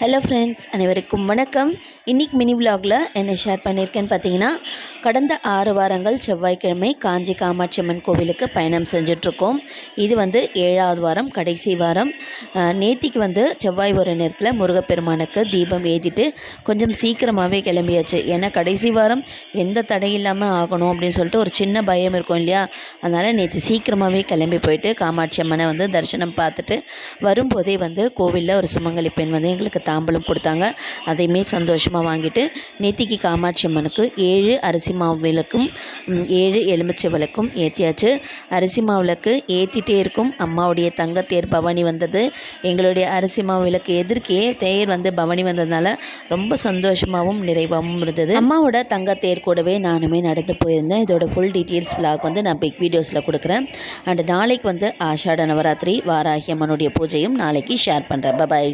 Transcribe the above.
Hello friends அனைவருக்கும் வணக்கம். இன்னைக்கு மினி விலாகில் என்ன ஷேர் பண்ணியிருக்கேன்னு பார்த்தீங்கன்னா கடந்த ஆறு வாரங்கள் செவ்வாய்க்கிழமை காஞ்சி காமாட்சி அம்மன் கோவிலுக்கு பயணம் செஞ்சிட்ருக்கோம். இது வந்து ஏழாவது வாரம் கடைசி வாரம். நேத்திக்கு வந்து செவ்வாய் ஒரு நேரத்தில் முருகப்பெருமானுக்கு தீபம் ஏற்றிட்டு கொஞ்சம் சீக்கிரமாகவே கிளம்பியாச்சு. ஏன்னா கடைசி வாரம் எந்த தடை இல்லாமல் ஆகணும் அப்படின்னு சொல்லிட்டு ஒரு சின்ன பயம் இருக்கும் இல்லையா? அதனால் நேற்று சீக்கிரமாகவே கிளம்பி போயிட்டு காமாட்சி அம்மனை வந்து தரிசனம் பார்த்துட்டு வரும்போதே வந்து கோவிலில் ஒரு சுமங்கலி பெண் வந்து எங்களுக்கு தாம்பலம் கொடுத்தாங்க. அதையுமே சந்தோஷமாக வாங்கிட்டு நெத்திக்கு காமாட்சி அம்மனுக்கு ஏழு அரிசி மாவு விளக்கும் ஏழு எலுமிச்சை விளக்கும் ஏற்றியாச்சு அரிசி மாவு விளக்கு ஏற்றிட்டே இருக்கும். அம்மாவுடைய தங்கத்தேர் பவனி வந்தது. எங்களுடைய அரிசி மாவு விளக்கு எதிர்க்கே தேர் வந்து பவனி வந்ததுனால ரொம்ப சந்தோஷமாகவும் நிறைவாகவும் இருந்தது. அம்மாவோட தங்கத்தேர் கூடவே நானுமே நடந்து போயிருந்தேன். இதோட ஃபுல் டீட்டெயில்ஸ் vlog வந்து நான் பிக் வீடியோஸில் கொடுக்குறேன். அண்ட் நாளைக்கு வந்து ஆஷாட நவராத்திரி வாராகி அம்மனுடைய பூஜையும் நாளைக்கு ஷேர் பண்ணுறேன் பபாய்